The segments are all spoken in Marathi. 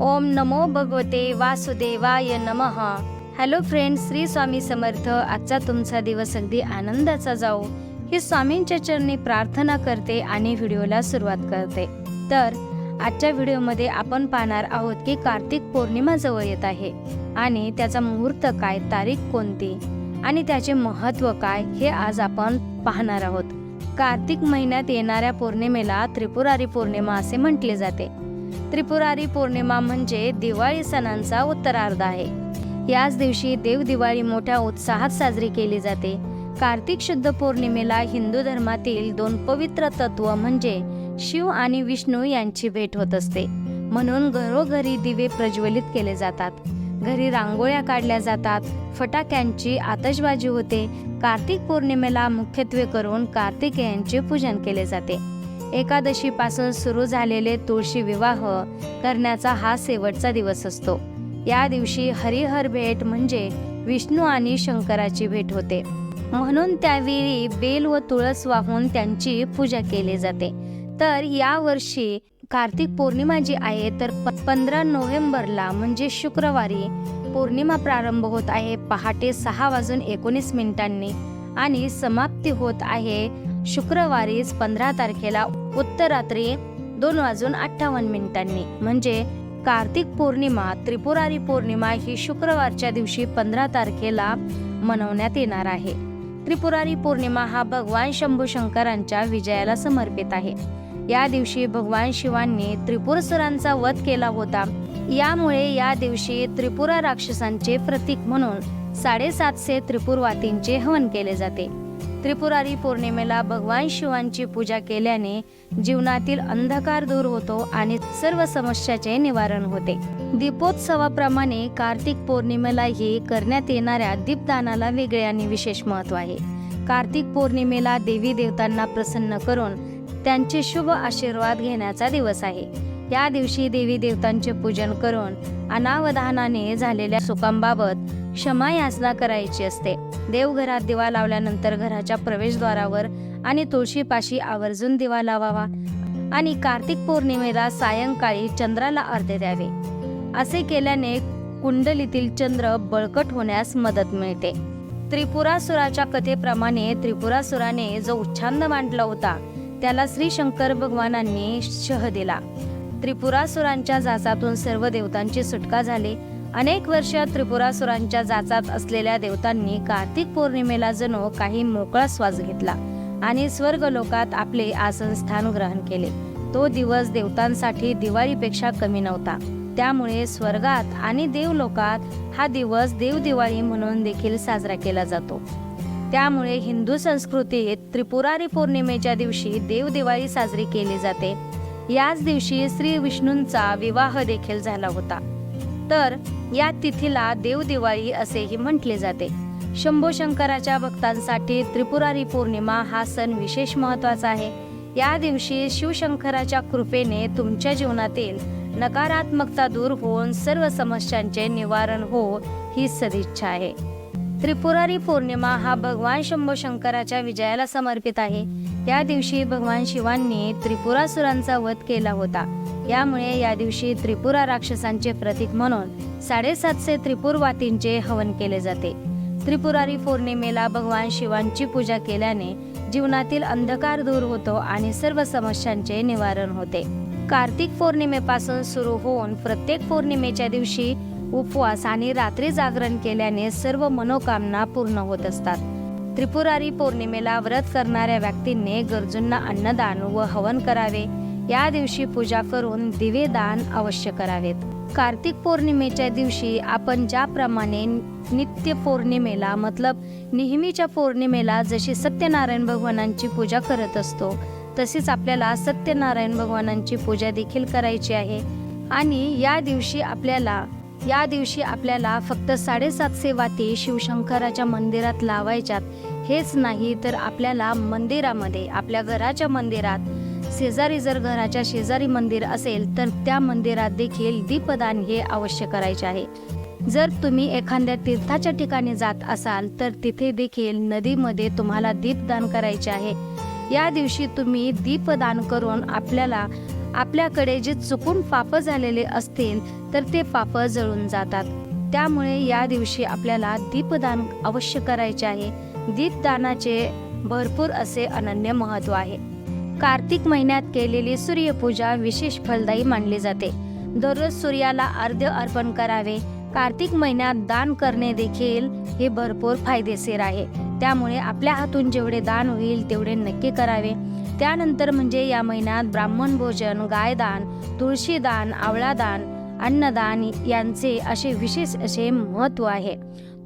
ओम नमो भगवते वासुदेवाय नमः. Hello friends Shri Swami Samarth. आजचा तुमचा दिवस अगदी आनंदाचा जाऊ ही स्वामींच्या चरणी प्रार्थना करते आणि व्हिडिओला सुरुवात करते. तर आजच्या व्हिडिओमध्ये आपण पाहणार आहोत की कार्तिक पौर्णिमा जवळ येत आहे आणि त्याचा मुहूर्त काय तारीख कोणती आणि त्याचे महत्त्व काय हे आज आपण पाहणार आहोत. कार्तिक महिन्यात येणाऱ्या पौर्णिमेला त्रिपुरारी पौर्णिमा असे म्हटले जाते. त्रिपुरारी पौर्णिमा म्हणजे दिवाळी सणांचा उत्तरार्ध आहे. याच दिवशी देव दिवाळी मोठ्या उत्साहात साजरी केली जाते. कार्तिक शुद्ध पौर्णिमेला हिंदू धर्मातील दोन पवित्र तत्व म्हणजे शिव आणि विष्णू यांची भेट होत असते. म्हणून घरोघरी दिवे प्रज्वलित केले जातात. घरी रांगोळ्या काढल्या जातात. फटाक्यांची आतषबाजी होते. कार्तिक पौर्णिमेला मुख्यत्वे करून कार्तिकेयांचे पूजन केले जाते. एकादशीपासून सुरू झालेले तुळशी विवाह करण्याचा हा शेवटचा दिवस असतो. या दिवशी हरिहर भेट म्हणजे विष्णू आणि शंकराची भेट होते. म्हणून त्यावेळी बेल व तुळस वाहून त्यांची पूजा केली जाते. तर या वर्षी कार्तिक पौर्णिमा जी आहे तर पंधरा नोव्हेंबरला म्हणजे शुक्रवारी पौर्णिमा प्रारंभ होत आहे पहाटे सहा वाजून एकोणीस मिनिटांनी आणि समाप्ती होत आहे शुक्रवारीच पंधरा तारखेला उत्तरात्री दोन वाजून अठ्ठावन्न मिनिटांनी. म्हणजे कार्तिक पौर्णिमा त्रिपुरारी पौर्णिमा ही शुक्रवारच्या दिवशी पंधरा तारखेला मनवण्यात येणार आहे. त्रिपुरारी पौर्णिमा हा भगवान शंभू शंकरांच्या विजयाला समर्पित आहे. या दिवशी भगवान शिवांनी त्रिपुरसुरांचा वध केला होता. यामुळे या दिवशी त्रिपुरा राक्षसांचे प्रतीक म्हणून साडेसातशे त्रिपुरवातींचे हवन केले जाते. त्रिपुरारी पौर्णिमेला भगवान शिवांची पूजा केल्याने जीवनातील अंधकार दूर होतो आणि सर्व समस्याचे निवारण होते. दीपोत्सवाप्रमाणे कार्तिक पौर्णिमेलाही करण्यात येणाऱ्या दीपदानाला वेगळे आणि विशेष महत्त्व आहे. कार्तिक पौर्णिमेला देवी देवतांना प्रसन्न करून त्यांचे शुभ आशीर्वाद घेण्याचा दिवस आहे. या दिवशी देवी देवतांचे पूजन करून अनावधानाने झालेल्या सुखांबाबत क्षमा याचना करायची असते. देवघरात दिवा लावल्यानंतर घराच्या प्रवेशद्वारावर आणि तुळशीपाशी आवर्जून दिवा लावावा आणि कार्तिक पौर्णिमेला सायंकाळी चंद्राला अर्धे द्यावे. असे केल्याने कुंडलीतील चंद्र बळकट होण्यास मदत मिळते. त्रिपुरासुराच्या कथेप्रमाणे त्रिपुरासुराने जो उच्छांद मांडला होता त्याला श्री शंकर भगवानांनी शह दिला. त्रिपुरासुरांच्या जाचातून सर्व देवतांची सुटका झाली अनेक वर्ष त्रिपुरासुरांच्या जाचात असलेल्या देवतांनी कार्तिक पौर्णिमेला जणू काही मोकळा श्वास घेतला आणि स्वर्ग लोकात आपले आसन स्थान ग्रहण केले. तो दिवस देवतांसाठी दिवाळीपेक्षा कमी नव्हता. त्यामुळे स्वर्गात आणि देवलोकात हा दिवस देवदिवाळी म्हणून देखील साजरा केला जातो. त्यामुळे हिंदू संस्कृतीत त्रिपुरारी पौर्णिमेच्या दिवशी देवदिवाळी साजरी केली जाते. याच दिवशी श्री विष्णूंचा विवाह देखील झाला होता. तर या तिथीला देव दिवाळी असेही म्हटले जाते. शंभो शंकराच्या भक्तांसाठी त्रिपुरारी पौर्णिमा हा सण विशेष महत्त्वाचा आहे. या दिवशी शिवशंकराच्या कृपेने तुमच्या जीवनातील नकारात्मकता दूर होऊन सर्व समस्यांचे निवारण हो ही सदिच्छा आहे. त्रिपुरारी पौर्णिमा हा भगवान शंभो शंकराच्या विजयाला समर्पित आहे. या दिवशी भगवान शिवांनी त्रिपुरासुरांचा वध केला होता. यामुळे या दिवशी त्रिपुरा राक्षसांचे प्रतीक म्हणून साडेसातशे त्रिपुरवातींचे हवन केले जाते. त्रिपुरारी पौर्णिमेला भगवान शिवांची पूजा केल्याने जीवनातील अंधकार दूर होतो आणि सर्व समस्यांचे निवारण होते. कार्तिक पौर्णिमेपासून सुरू होऊन प्रत्येक पौर्णिमेच्या दिवशी उपवास आणि रात्री जागरण केल्याने सर्व मनोकामना पूर्ण होत असतात. त्रिपुरारी पौर्णिमेला व्रत करणाऱ्या व्यक्तींनी गरजूंना अन्नदान व हवन करावे. या दिवशी पूजा करून दिवे दान अवश्य करावेत. कार्तिक पौर्णिमेच्या दिवशी आपण ज्याप्रमाणे नित्य पौर्णिमेला मतलब नेहमीच्या पौर्णिमेला जशी सत्यनारायण भगवानांची पूजा करत असतो तशीच आपल्याला सत्यनारायण भगवानांची पूजा देखील करायची आहे. आणि या दिवशी आपल्याला या दिवशी आपल्याला फक्त साडेसातशे वाती शिवशंकराच्या मंदिरात लावायच्यात. हेच नाही तर आपल्याला मंदिरामध्ये आपल्या घराच्या मंदिरात शेजारी जर घराच्या शेजारी मंदिर असेल तर त्या मंदिरात देखील दीपदान हे अवश्य करायचे आहे. जर तुम्ही एखाद्या तीर्थाच्या ठिकाणी जात असाल तर तिथे देखील नदीमध्ये तुम्हाला दीपदान करायचे आहे. या दिवशी तुम्ही दीपदान करून आपल्याला आपल्याकडे जे चुकून पाप झालेले असतील तर ते पाप जळून जातात. त्यामुळे या दिवशी आपल्याला दीपदान अवश्य करायचे आहे. दीपदानाचे भरपूर असे अनन्य महत्त्व आहे. कार्तिक महिन्यात केलेली सूर्यपूजा विशेष फलदायी मानली जाते. दररोज सूर्याला अर्ध्य अर्पण करावे. कार्तिक महिन्यात दान करणे देखील हे भरपूर फायदेशीर आहे. त्यामुळे आपल्या हातून जेवढे दान होईल तेवढे नक्की करावे. त्यानंतर म्हणजे या महिन्यात ब्राह्मण भोजन गायदान तुळशीदान आवळादान अन्नदान यांचे असे विशेष असे महत्त्व आहे.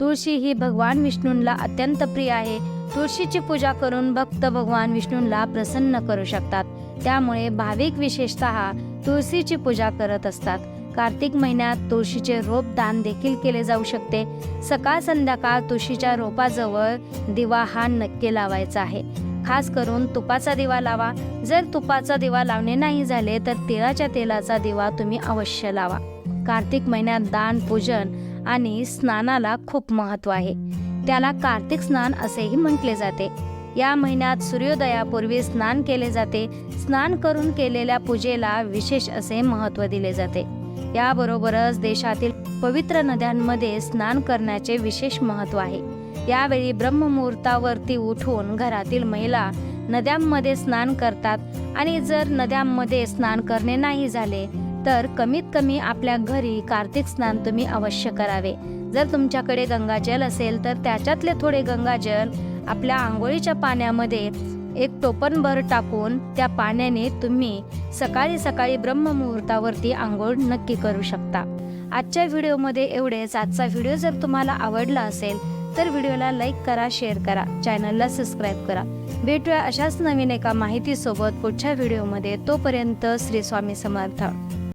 तुळशी ही भगवान विष्णूंना अत्यंत प्रिय आहे. तुळशीची पूजा करून भक्त भगवान विष्णूंना प्रसन्न करू शकतात. त्यामुळे भाविक विशेषतः तुळशीची पूजा करत असतात. कार्तिक महिन्यात तुळशीचे रोप दान देखील केले जाऊ शकते. सकाळ संध्याकाळ तुळशीच्या रोपाजवळ दिवा हा नक्की लावायचा आहे. खास करून तुपाचा दिवा लावा. जर तुपाचा दिवा लावणे नाही झाले तर तिळाच्या तेलाचा दिवा तुम्ही अवश्य लावा. कार्तिक महिन्यात दान पूजन आणि स्नानाला खूप महत्त्व आहे. त्याला कार्तिक स्नान असेही म्हटले जाते. या महिन्यात सूर्योदयापूर्वी स्नान केले जाते. स्नान करून केलेल्या पूजेला विशेष असे महत्त्व दिले जाते. याबरोबरच देशातील पवित्र नद्यांमध्ये स्नान करण्याचे विशेष महत्त्व आहे. यावेळी ब्रह्ममुहूर्तावरती उठून घरातील महिला नद्यांमध्ये स्नान करतात आणि जर नद्यांमध्ये स्नान करणे नाही झाले तर कमीत कमी आपल्या घरी कार्तिक स्नान तुम्ही अवश्य करावे. जर तुमच्याकडे गंगाजल असेल तर त्याच्यातले थोडे गंगाजल आपल्या आंघोळीच्या पाण्यामध्ये एक टोपणभर टाकून त्या पाण्याने तुम्ही सकाळी सकाळी ब्रह्ममुहूर्तावरती आंघोळ नक्की करू शकता. आजच्या व्हिडिओमध्ये एवढेच. आजचा व्हिडिओ जर तुम्हाला आवडला असेल तर व्हिडिओला लाईक करा शेअर करा चॅनलला सबस्क्राईब करा. भेटूया अशाच नवीन एका माहितीसोबत पुढच्या व्हिडिओमध्ये. तोपर्यंत श्री स्वामी समर्थ.